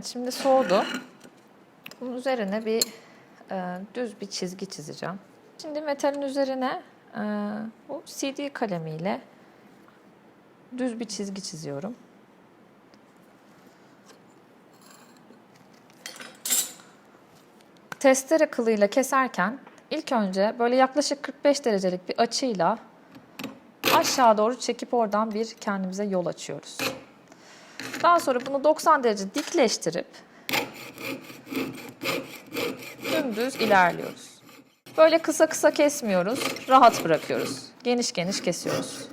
Evet şimdi soğudu. Bunun üzerine bir e, düz bir çizgi çizeceğim. Şimdi metalin üzerine e, bu CD kalemiyle düz bir çizgi çiziyorum. Testere kılıyla keserken ilk önce böyle yaklaşık 45 derecelik bir açıyla aşağı doğru çekip oradan bir kendimize yol açıyoruz. Daha sonra bunu 90 derece dikleştirip dümdüz ilerliyoruz. Böyle kısa kısa kesmiyoruz, rahat bırakıyoruz. Geniş geniş kesiyoruz.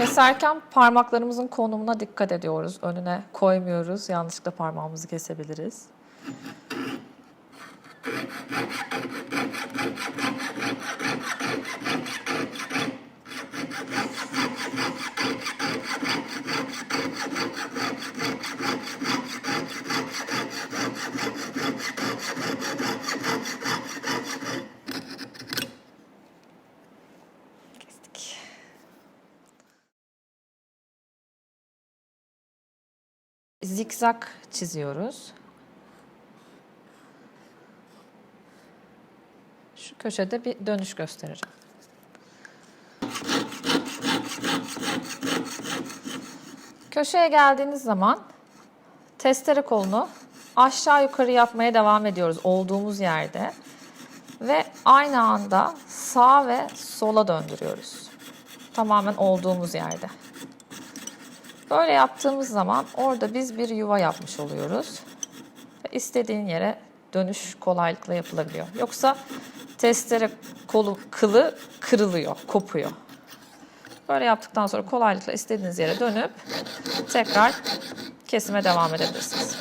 Keserken parmaklarımızın konumuna dikkat ediyoruz. Önüne koymuyoruz. Yanlışlıkla parmağımızı kesebiliriz. Zikzak çiziyoruz. Şu köşede bir dönüş göstereceğim. Köşeye geldiğiniz zaman testere kolunu aşağı yukarı yapmaya devam ediyoruz olduğumuz yerde ve aynı anda sağ ve sola döndürüyoruz. Tamamen olduğumuz yerde. Böyle yaptığımız zaman orada biz bir yuva yapmış oluyoruz. İstediğin yere dönüş kolaylıkla yapılabiliyor. Yoksa testere kolu kılı kırılıyor, kopuyor. Böyle yaptıktan sonra kolaylıkla istediğiniz yere dönüp tekrar kesime devam edebilirsiniz.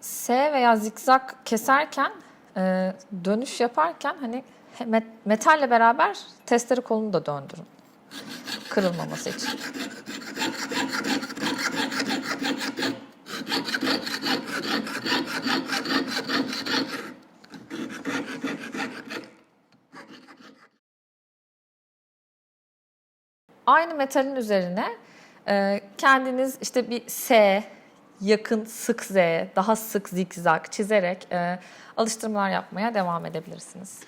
S veya zikzak keserken e, dönüş yaparken hani metalle beraber testere kolunu da döndürün. Kırılmaması için. Aynı metalin üzerine e, kendiniz işte bir S, yakın sık Z, daha sık zikzak çizerek e, alıştırmalar yapmaya devam edebilirsiniz.